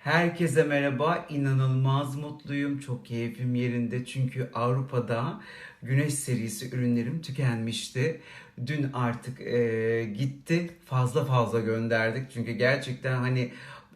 Herkese merhaba. İnanılmaz mutluyum. Çok keyfim yerinde. Çünkü Avrupa'da Güneş serisi ürünlerim tükenmişti. Dün artık e, gitti. Fazla fazla gönderdik. Çünkü gerçekten hani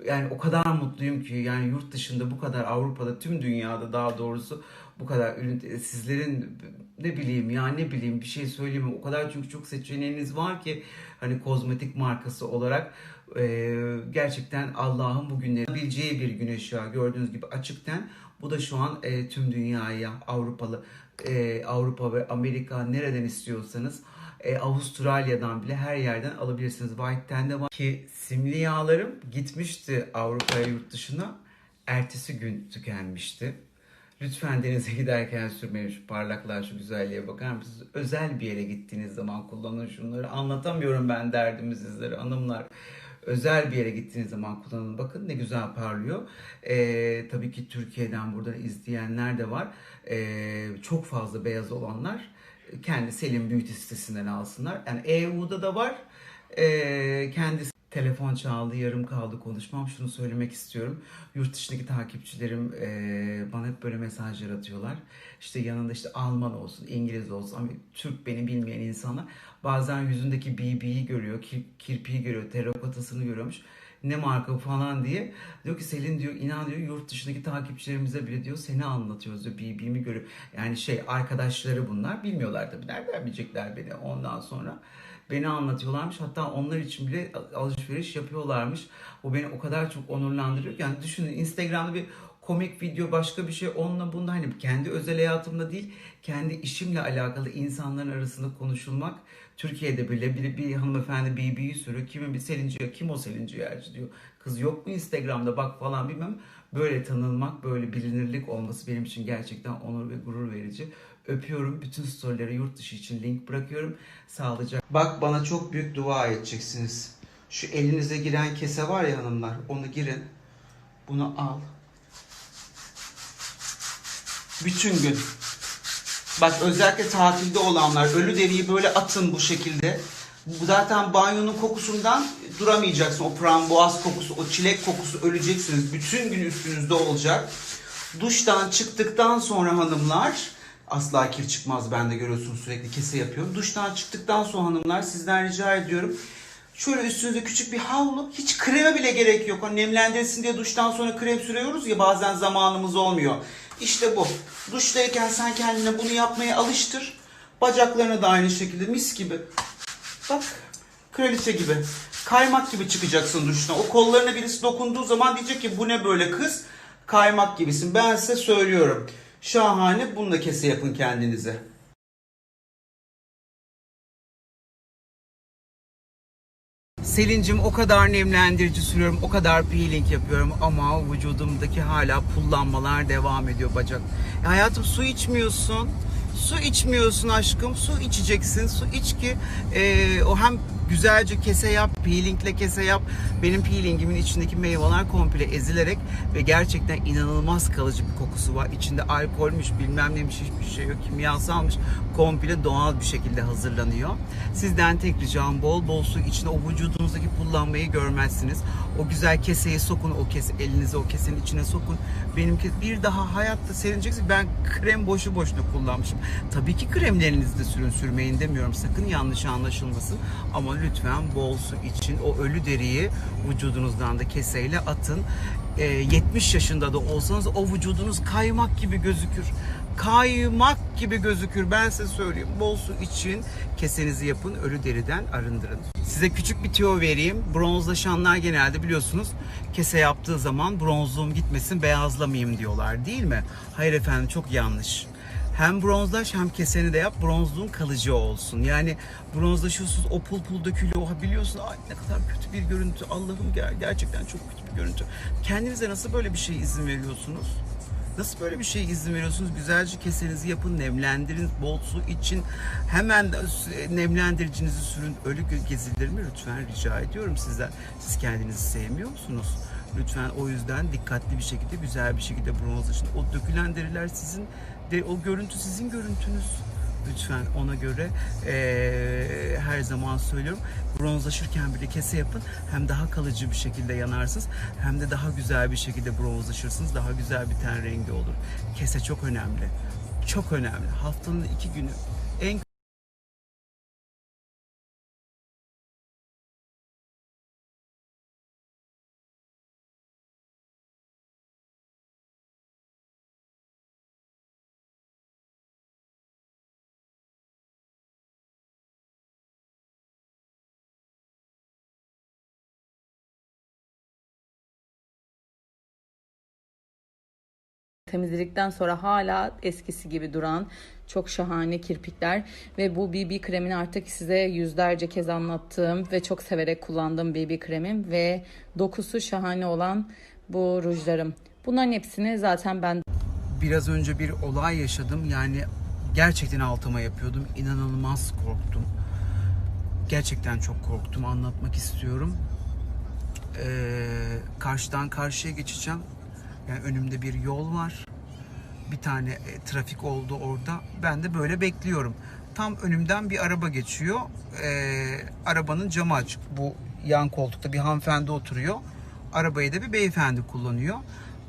yani o kadar mutluyum ki yani yurt dışında bu kadar Avrupa'da tüm dünyada daha doğrusu bu kadar ürün sizlerin ne bileyim ya ne bileyim bir şey söyleyeyim o kadar çünkü çok seçeneğiniz var ki hani kozmetik markası olarak e, gerçekten Allah'ın bugünleri bileceği bir güneş yağı gördüğünüz gibi açıkten bu da şu an e, tüm dünyaya Avrupalı e, Avrupa ve Amerika nereden istiyorsanız e, Avustralya'dan bile her yerden alabilirsiniz. White'ten de var ki simli yağlarım gitmişti Avrupa'ya yurt dışına. Ertesi gün tükenmişti. Lütfen denize giderken sürmeyin şu parlaklığa, şu güzelliğe bakar mısınız? Özel bir yere gittiğiniz zaman kullanın şunları. Anlatamıyorum ben derdimi sizlere hanımlar. Özel bir yere gittiğiniz zaman kullanın. Bakın ne güzel parlıyor. Ee, tabii ki Türkiye'den buradan izleyenler de var. Ee, çok fazla beyaz olanlar kendi Selim Beauty sitesinden alsınlar. Yani EU'da da var. Ee, kendisi telefon çaldı, yarım kaldı konuşmam. Şunu söylemek istiyorum. Yurt dışındaki takipçilerim e, bana hep böyle mesajlar atıyorlar. İşte yanında işte Alman olsun, İngiliz olsun, ama Türk beni bilmeyen insanlar bazen yüzündeki BB'yi görüyor, kir- kirpiği görüyor, terakotasını görüyormuş. Ne marka falan diye. Diyor ki Selin diyor inan diyor yurt dışındaki takipçilerimize bile diyor seni anlatıyoruz diyor BB'mi görüyor. Yani şey arkadaşları bunlar bilmiyorlar tabii. Nereden bilecekler beni ondan sonra. Beni anlatıyorlarmış. Hatta onlar için bile alışveriş yapıyorlarmış. Bu beni o kadar çok onurlandırıyor. Yani düşünün Instagram'da bir komik video başka bir şey onunla bunda hani kendi özel hayatımda değil kendi işimle alakalı insanların arasında konuşulmak Türkiye'de bile bir, bir hanımefendi BB'yi sürüyor. Kimin bir Selinci kim o Selinci Yerci diyor. Kız yok mu Instagram'da bak falan bilmem. Böyle tanınmak, böyle bilinirlik olması benim için gerçekten onur ve gurur verici. Öpüyorum. Bütün storyleri yurt dışı için link bırakıyorum. Sağlıcak. Bak bana çok büyük dua edeceksiniz. Şu elinize giren kese var ya hanımlar. Onu girin. Bunu al. Bütün gün. Bak özellikle tatilde olanlar ölü deriyi böyle atın bu şekilde. Zaten banyonun kokusundan duramayacaksın. O frambuaz kokusu, o çilek kokusu öleceksiniz. Bütün gün üstünüzde olacak. Duştan çıktıktan sonra hanımlar asla kir çıkmaz ben de görüyorsunuz sürekli kese yapıyorum. Duştan çıktıktan sonra hanımlar sizden rica ediyorum. Şöyle üstünüze küçük bir havlu. Hiç kreme bile gerek yok. O nemlendirsin diye duştan sonra krem sürüyoruz ya bazen zamanımız olmuyor. İşte bu. Duştayken sen kendine bunu yapmaya alıştır. Bacaklarına da aynı şekilde mis gibi. Bak kraliçe gibi. Kaymak gibi çıkacaksın duştan. O kollarına birisi dokunduğu zaman diyecek ki bu ne böyle kız? Kaymak gibisin. Ben size söylüyorum. Şahane. Bununla kese yapın kendinize. Selin'cim o kadar nemlendirici sürüyorum, o kadar peeling yapıyorum ama vücudumdaki hala pullanmalar devam ediyor bacak. Ya hayatım su içmiyorsun, su içmiyorsun aşkım, su içeceksin, su iç ki e, o hem güzelce kese yap, peelingle kese yap. Benim peelingimin içindeki meyveler komple ezilerek ve gerçekten inanılmaz kalıcı bir kokusu var. İçinde alkolmüş, bilmem neymiş, hiçbir şey yok, kimyasalmış. Komple doğal bir şekilde hazırlanıyor. Sizden tek ricam bol bol su için o vücudunuzdaki pullanmayı görmezsiniz. O güzel keseye sokun, o kese elinizi o kesenin içine sokun. Benimki bir daha hayatta serineceksin. Ben krem boşu boşuna kullanmışım. Tabii ki kremlerinizi de sürün sürmeyin demiyorum. Sakın yanlış anlaşılmasın. Ama lütfen bol su için o ölü deriyi vücudunuzdan da keseyle atın. Ee, 70 yaşında da olsanız o vücudunuz kaymak gibi gözükür. Kaymak gibi gözükür. Ben size söyleyeyim. Bol su için kesenizi yapın. Ölü deriden arındırın. Size küçük bir tüyo vereyim. Bronzlaşanlar genelde biliyorsunuz kese yaptığı zaman bronzluğum gitmesin beyazlamayayım diyorlar değil mi? Hayır efendim çok yanlış. Hem bronzlaş hem keseni de yap bronzluğun kalıcı olsun. Yani bronzlaşıyorsunuz o pul pul dökülüyor. Oha biliyorsun ay ne kadar kötü bir görüntü. Allah'ım ger- gerçekten çok kötü bir görüntü. Kendinize nasıl böyle bir şey izin veriyorsunuz? Nasıl böyle bir şey izin veriyorsunuz? Güzelce kesenizi yapın, nemlendirin, bol su için. Hemen nemlendiricinizi sürün. Ölü gezilir mi? Lütfen rica ediyorum sizden. Siz kendinizi sevmiyor musunuz? Lütfen o yüzden dikkatli bir şekilde, güzel bir şekilde bronzlaşın. O dökülen deriler sizin, de, o görüntü sizin görüntünüz. Lütfen ona göre eee, her zaman söylüyorum. Bronzlaşırken bile kese yapın. Hem daha kalıcı bir şekilde yanarsınız hem de daha güzel bir şekilde bronzlaşırsınız. Daha güzel bir ten rengi olur. Kese çok önemli. Çok önemli. Haftanın iki günü temizledikten sonra hala eskisi gibi duran çok şahane kirpikler ve bu BB kremini artık size yüzlerce kez anlattığım ve çok severek kullandığım BB kremim ve dokusu şahane olan bu rujlarım. Bunların hepsini zaten ben biraz önce bir olay yaşadım. Yani gerçekten altıma yapıyordum. İnanılmaz korktum. Gerçekten çok korktum. Anlatmak istiyorum. Ee, karşıdan karşıya geçeceğim. Yani önümde bir yol var. Bir tane e, trafik oldu orada. Ben de böyle bekliyorum. Tam önümden bir araba geçiyor. Ee, arabanın camı açık. Bu yan koltukta bir hanımefendi oturuyor. Arabayı da bir beyefendi kullanıyor.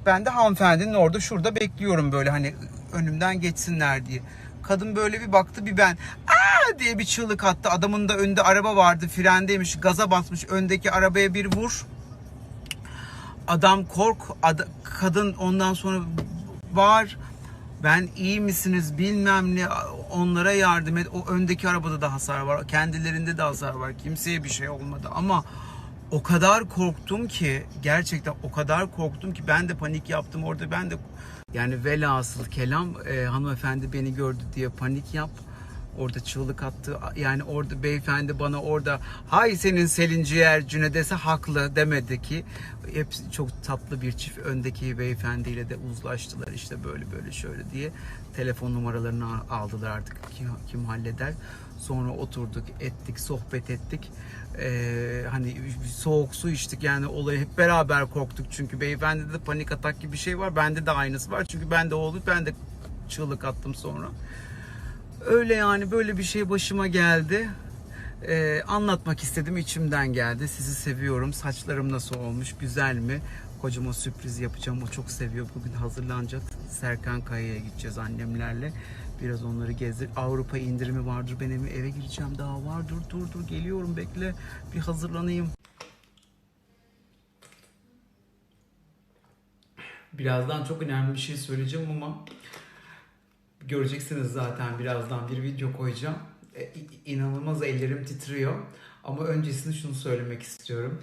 Ben de hanımefendinin orada şurada bekliyorum böyle hani önümden geçsinler diye. Kadın böyle bir baktı bir ben aa diye bir çığlık attı. Adamın da önünde araba vardı frendeymiş gaza basmış öndeki arabaya bir vur. Adam kork, ad- kadın ondan sonra var. Ben iyi misiniz bilmem ne onlara yardım et. O öndeki arabada da hasar var. Kendilerinde de hasar var. Kimseye bir şey olmadı ama o kadar korktum ki gerçekten o kadar korktum ki ben de panik yaptım orada ben de yani velhasıl kelam e, hanımefendi beni gördü diye panik yap orada çığlık attı. Yani orada beyefendi bana orada hay senin Selin ciğercüne dese haklı demedi ki. Hepsi çok tatlı bir çift öndeki beyefendiyle de uzlaştılar işte böyle böyle şöyle diye. Telefon numaralarını aldılar artık kim, kim halleder. Sonra oturduk ettik sohbet ettik. Ee, hani soğuk su içtik yani olayı hep beraber korktuk. Çünkü beyefendide de panik atak gibi bir şey var bende de aynısı var. Çünkü ben de oldu ben de çığlık attım sonra öyle yani böyle bir şey başıma geldi Ee, anlatmak istedim içimden geldi sizi seviyorum saçlarım nasıl olmuş güzel mi kocama sürpriz yapacağım o çok seviyor bugün hazırlanacak Serkan Kaya'ya gideceğiz annemlerle Biraz onları gezdir. Avrupa indirimi vardır. Ben eve, gireceğim daha var. Dur dur dur geliyorum bekle. Bir hazırlanayım. Birazdan çok önemli bir şey söyleyeceğim ama göreceksiniz zaten birazdan bir video koyacağım. E, inanılmaz ellerim titriyor. Ama öncesinde şunu söylemek istiyorum.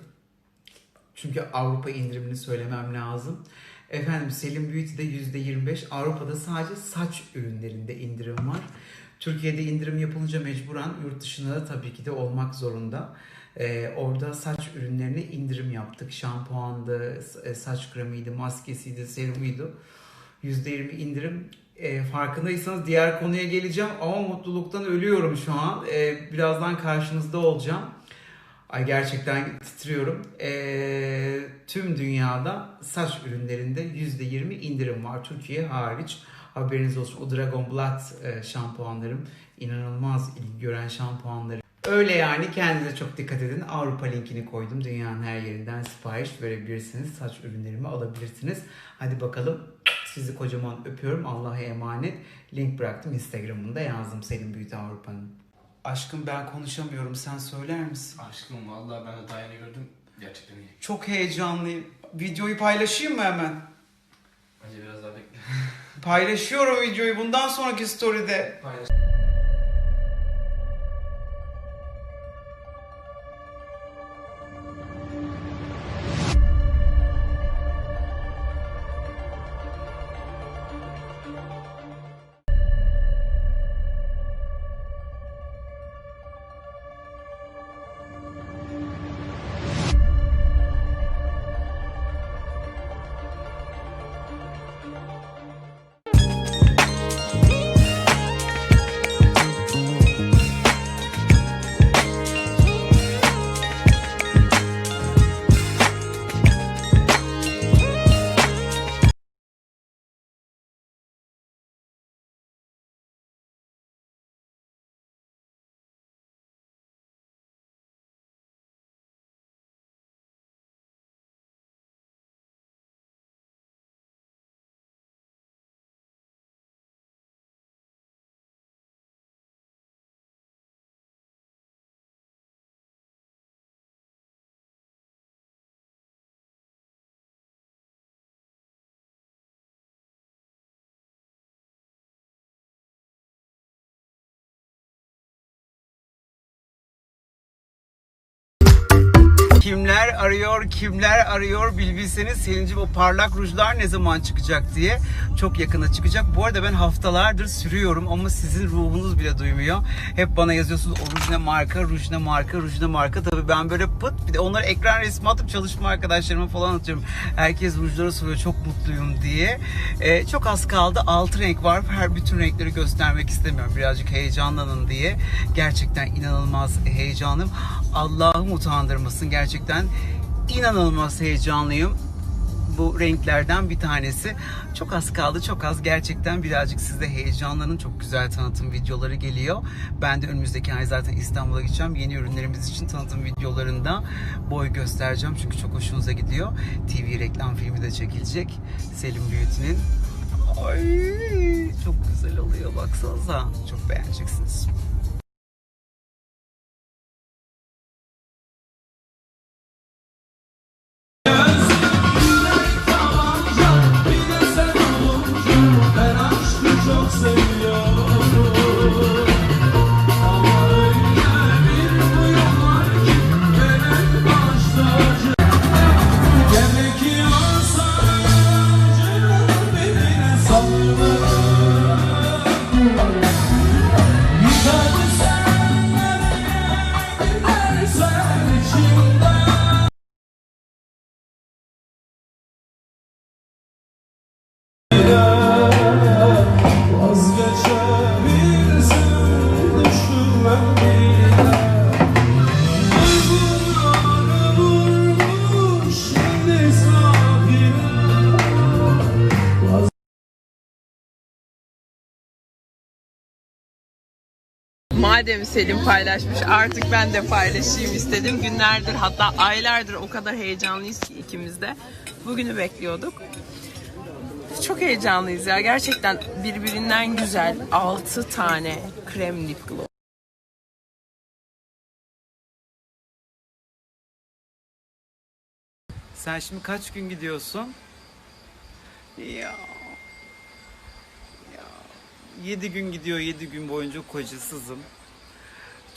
Çünkü Avrupa indirimini söylemem lazım. Efendim Selim Beauty'de %25, Avrupa'da sadece saç ürünlerinde indirim var. Türkiye'de indirim yapılınca mecburen yurt dışında da tabii ki de olmak zorunda. Ee, orada saç ürünlerine indirim yaptık. Şampuandı, e, saç kremiydi, maskesiydi, serumuydu. %20 indirim. E, farkındaysanız diğer konuya geleceğim ama mutluluktan ölüyorum şu an. E, birazdan karşınızda olacağım. Ay gerçekten titriyorum. Ee, tüm dünyada saç ürünlerinde %20 indirim var. Türkiye hariç. Haberiniz olsun. O Dragon Blood e, şampuanlarım inanılmaz ilgi gören şampuanlarım. Öyle yani kendinize çok dikkat edin. Avrupa linkini koydum. Dünyanın her yerinden sipariş verebilirsiniz. Saç ürünlerimi alabilirsiniz. Hadi bakalım. Sizi kocaman öpüyorum. Allah'a emanet. Link bıraktım. Instagram'ında yazdım Selim Büyüt Avrupa'nın. Aşkım ben konuşamıyorum. Sen söyler misin? Aşkım vallahi ben de Dayan'ı gördüm. Gerçekten iyi. Çok heyecanlıyım. Videoyu paylaşayım mı hemen? Bence biraz daha bekle. Paylaşıyorum videoyu bundan sonraki story'de. Paylaş. Kimler arıyor, kimler arıyor bilbilseniz Selin'cim o parlak rujlar ne zaman çıkacak diye. Çok yakına çıkacak. Bu arada ben haftalardır sürüyorum ama sizin ruhunuz bile duymuyor. Hep bana yazıyorsunuz o ruj ne marka, ruj ne marka, ruj ne marka. Tabii ben böyle pıt bir de onları ekran resmi atıp çalışma arkadaşlarıma falan atıyorum. Herkes rujları soruyor çok mutluyum diye. Ee, çok az kaldı. Altı renk var. Her bütün renkleri göstermek istemiyorum. Birazcık heyecanlanın diye. Gerçekten inanılmaz heyecanım. Allah'ım utandırmasın. Gerçekten inanılmaz heyecanlıyım bu renklerden bir tanesi. Çok az kaldı, çok az. Gerçekten birazcık siz de heyecanlanın. Çok güzel tanıtım videoları geliyor. Ben de önümüzdeki ay zaten İstanbul'a gideceğim. Yeni ürünlerimiz için tanıtım videolarında boy göstereceğim. Çünkü çok hoşunuza gidiyor. TV reklam filmi de çekilecek. Selim Beauty'nin. Ay çok güzel oluyor baksanıza. Çok beğeneceksiniz. Madem Selim paylaşmış artık ben de paylaşayım istedim. Günlerdir hatta aylardır o kadar heyecanlıyız ki ikimiz de. Bugünü bekliyorduk. Çok heyecanlıyız ya. Gerçekten birbirinden güzel 6 tane krem lip gloss. Sen şimdi kaç gün gidiyorsun? Ya. Ya. 7 gün gidiyor, 7 gün boyunca kocasızım.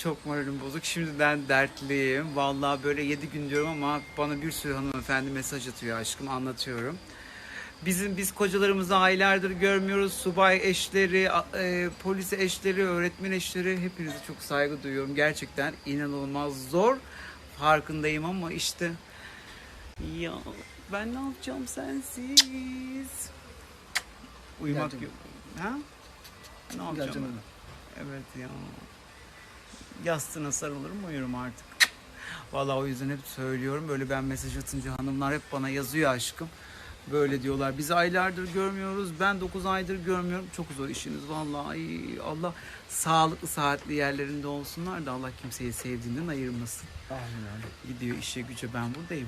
Çok moralim bozuk. Şimdiden dertliyim. Vallahi böyle 7 gün diyorum ama bana bir sürü hanımefendi mesaj atıyor aşkım anlatıyorum. Bizim biz kocalarımızı aylardır görmüyoruz. Subay eşleri, e, polis eşleri, öğretmen eşleri hepinize çok saygı duyuyorum. Gerçekten inanılmaz zor. Farkındayım ama işte ya ben ne yapacağım sensiz? Uyumak yok. Ha? Ne yapacağım? ben? Evet ya. Yastığına sarılırım uyurum artık. Vallahi o yüzden hep söylüyorum. Böyle ben mesaj atınca hanımlar hep bana yazıyor aşkım. Böyle diyorlar. Biz aylardır görmüyoruz. Ben 9 aydır görmüyorum. Çok zor işiniz vallahi. Allah sağlıklı saatli yerlerinde olsunlar da Allah kimseyi sevdiğinden ayırmasın. Amin. Gidiyor işe güce ben buradayım.